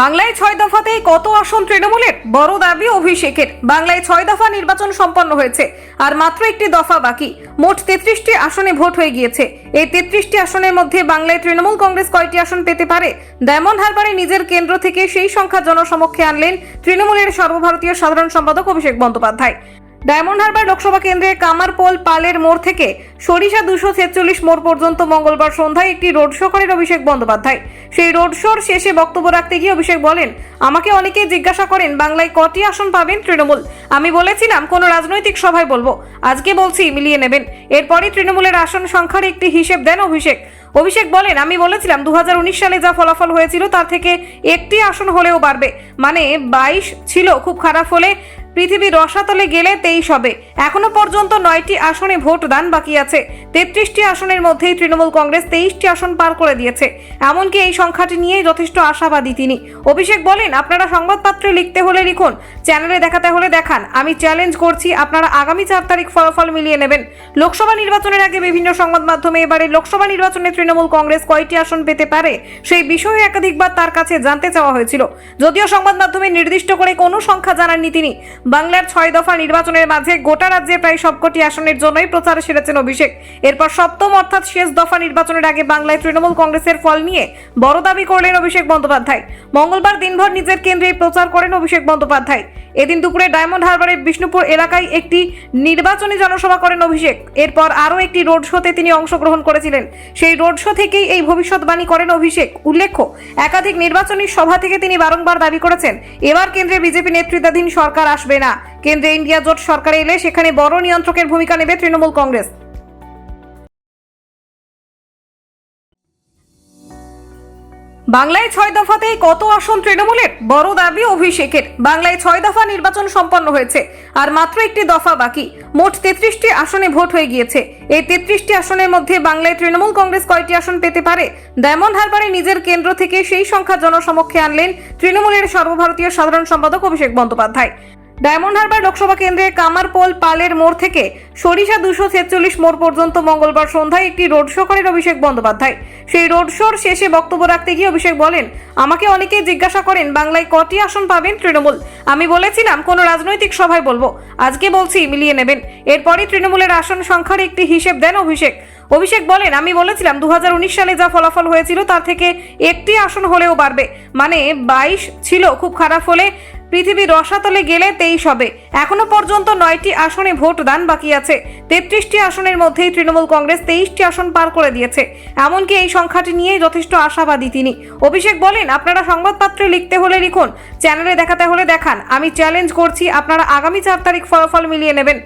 বাংলায় ছয় দফাতেই কত আসন তৃণমূলের? বড় দাবি অভিষেকের। বাংলায় ছয় দফা নির্বাচন সম্পন্ন হয়েছে, আর মাত্র একটি দফা বাকি। মোট তেত্রিশটি আসনে ভোট হয়ে গিয়েছে। এই তেত্রিশটি আসনের মধ্যে বাংলায় তৃণমূল কংগ্রেস কয়টি আসন পেতে পারে? ডায়মন্ড হারবারে নিজের কেন্দ্র থেকে সেই সংখ্যা জনসমক্ষে আনলেন তৃণমূলের সর্বভারতীয় সাধারণ সম্পাদক অভিষেক বন্দ্যোপাধ্যায়। ডায়মন্ড হারবার লোকসভা কেন্দ্রের কামারপোল পালের মোড় থেকে সরিষা দুশো ছেচল্লিশ মোড় পর্যন্ত মঙ্গলবার সন্ধ্যায় একটি রোড শো করেন অভিষেক বন্দ্যোপাধ্যায়। সেই রোড শোর শেষে বক্তব্য রাখতে গিয়ে অভিষেক বলেন, আমাকে অনেকেই জিজ্ঞাসা করেন, বাংলায় কটি আসন পাবেন তৃণমূল? আমি বলেছিলাম, কোনো রাজনৈতিক সভায় বলব। আজকে বলছি, মিলিয়ে নেবেন। এরপরই তৃণমূলের আসন সংখ্যার একটি হিসেব দেন অভিষেক। অভিষেক বলেন, আমি বলেছিলাম দু হাজার উনিশ সালে যা ফলাফল হয়েছিল, তার থেকে একটি আসন হলেও বাড়বে। মানে বাইশ ছিল খুব খারাপ হলে পৃথিবী রসাতলে গেলে তেইশ হবে। এখনও পর্যন্ত নয়টি আসনে ভোট দান বাকি আছে। তেত্রিশটি আসনের মধ্যেই তৃণমূল কংগ্রেস তেইশটি আসন পার করে দিয়েছে। এমনকি এই সংখ্যাটি নিয়েই যথেষ্ট আশাবাদী তিনি। অভিষেক বলেন, আপনারা সংবাদপত্রে লিখতে হলে লিখুন, চ্যানেলে দেখাতে হলে দেখান। আমি চ্যালেঞ্জ করছি, আপনারা আগামী চার তারিখ ফলাফল মিলিয়ে নেবেন। লোকসভা নির্বাচনের আগে বিভিন্ন সংবাদ মাধ্যমে এবারে লোকসভা নির্বাচনে তৃণমূল কংগ্রেস কয়টি আসন পেতে পারে, সেই বিষয়ে একাধিকবার তার কাছে জানতে চাওয়া হয়েছিল। যদিও সংবাদ মাধ্যমে নির্দিষ্ট করে কোনো সংখ্যা জানাননি তিনি বাংলার ছয় দফা নির্বাচনের মাঝে গোটা রাজ্যে প্রায় সবকটি আসনের জন্যই প্রচার সেরেছেন অভিষেক। এরপর সপ্তম অর্থাৎ শেষ দফা নির্বাচনের আগে বাংলায় তৃণমূল কংগ্রেসের ফল নিয়ে বড় দাবি করলেন অভিষেক বন্দ্যোপাধ্যায়। মঙ্গলবার দিনভর নিজের কেন্দ্রে প্রচার করেন অভিষেক বন্দ্যোপাধ্যায়। এদিন দুপুরে ডায়মন্ড হারবারের বিষ্ণুপুর এলাকায় একটি নির্বাচনী জনসভা করেন অভিষেক। এরপর আরও একটি রোড শোতে তিনি অংশগ্রহণ করেছিলেন। সেই রোড শো থেকেই এই ভবিষ্যৎবাণী করেন অভিষেক। উল্লেখ্য, একাধিক নির্বাচনী সভা থেকে তিনি বারংবার দাবি করেছেন, এবার কেন্দ্রে বিজেপি নেতৃত্বাধীন সরকার আসবে না। কেন্দ্রে ইন্ডিয়া জোট সরকারে এলে সেখানে বড় নিয়ন্ত্রকের ভূমিকা নেবে তৃণমূল কংগ্রেস। বাংলায় ছয় দফাতেই কত আসন তৃণমূলের? বড় দাবি অভিষেকের। বাংলায় ছয় দফা নির্বাচন সম্পন্ন হয়েছে, আর মাত্র একটি দফা বাকি। মোট তেত্রিশটি আসনে ভোট হয়ে গিয়েছে। এই তেত্রিশটি আসনের মধ্যে বাংলায় তৃণমূল কংগ্রেস কয়টি আসন পেতে পারে? ডায়মন্ড হারবারে নিজের কেন্দ্র থেকে সেই সংখ্যা জনসমক্ষে আনলেন তৃণমূলের সর্বভারতীয় সাধারণ সম্পাদক অভিষেক বন্দ্যোপাধ্যায়। ডায়মন্ড হারবার লোকসভা কেন্দ্রে কামারপোল পালের মোড় থেকে সরিষা দুশো ছেচল্লিশ মোড় পর্যন্ত মঙ্গলবার সন্ধ্যায় একটি রোড শো করেন অভিষেক বন্দ্যোপাধ্যায়। সেই রোড শোর শেষে বক্তব্য রাখতে গিয়ে অভিষেক বলেন, আমাকে অনেকেই জিজ্ঞাসা করেন, বাংলায় কটি আসন পাবেন? তৃণমূল, আমি বলেছিলাম, কোনো রাজনৈতিক সভায় বলব। আজকে বলছি, মিলিয়ে নেবেন। এরপরই তৃণমূলের আসন সংখ্যার একটি হিসেব দেন অভিষেক। অভিষেক বলেন, আমি বলেছিলাম দু হাজার উনিশ সালে যা ফলাফল হয়েছিল তার থেকে একটি আসন হলেও বাড়বে। মানে বাইশ ছিল খুব খারাপ হলে পৃথিবী রসাতলে গেলে তেইশ হবে। এখনও পর্যন্ত নয়টি আসনে ভোট দান বাকি আছে। তেত্রিশটি আসনের মধ্যেই তৃণমূল কংগ্রেস তেইশটি আসন পার করে দিয়েছে। এমনকি এই সংখ্যাটি নিয়েই যথেষ্ট আশাবাদী তিনি। অভিষেক বলেন, আপনারা সংবাদপত্রে লিখতে হলে লিখুন, চ্যানেলে দেখাতে হলে দেখান। আমি চ্যালেঞ্জ করছি, আপনারা আগামী চার তারিখ ফলাফল মিলিয়ে নেবেন।